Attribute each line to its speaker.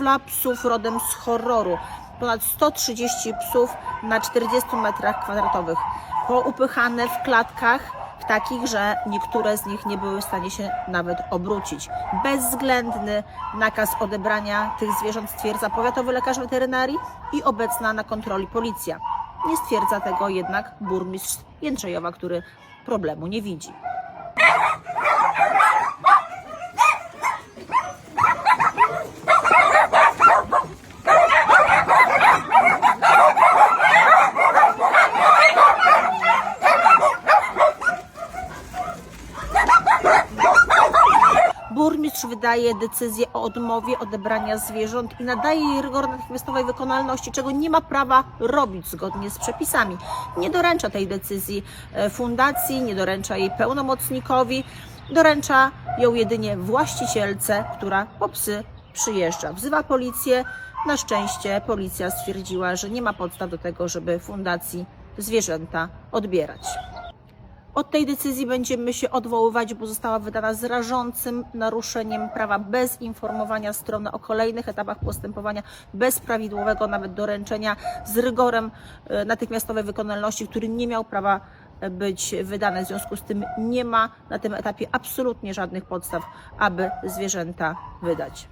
Speaker 1: hodowla psów rodem z horroru. Ponad 130 psów na 40 metrach kwadratowych. Poupychane w klatkach w takich, że niektóre z nich nie były w stanie się nawet obrócić. Bezwzględny nakaz odebrania tych zwierząt stwierdza powiatowy lekarz weterynarii i obecna na kontroli policja. Nie stwierdza tego jednak burmistrz Jędrzejowa, który problemu nie widzi. Burmistrz wydaje decyzję o odmowie odebrania zwierząt i nadaje jej rygor natychmiastowej wykonalności, czego nie ma prawa robić zgodnie z przepisami. Nie doręcza tej decyzji e, fundacji, nie doręcza jej pełnomocnikowi, doręcza ją jedynie właścicielce, która po psy przyjeżdża. Wzywa policję. Na szczęście policja stwierdziła, że nie ma podstaw do tego, żeby fundacji zwierzęta odbierać. Od tej decyzji będziemy się odwoływać, bo została wydana z rażącym naruszeniem prawa bez informowania strony o kolejnych etapach postępowania, bez prawidłowego nawet doręczenia, z rygorem e, natychmiastowej wykonalności, który nie miał prawa e, być wydany. W związku z tym nie ma na tym etapie absolutnie żadnych podstaw, aby zwierzęta wydać.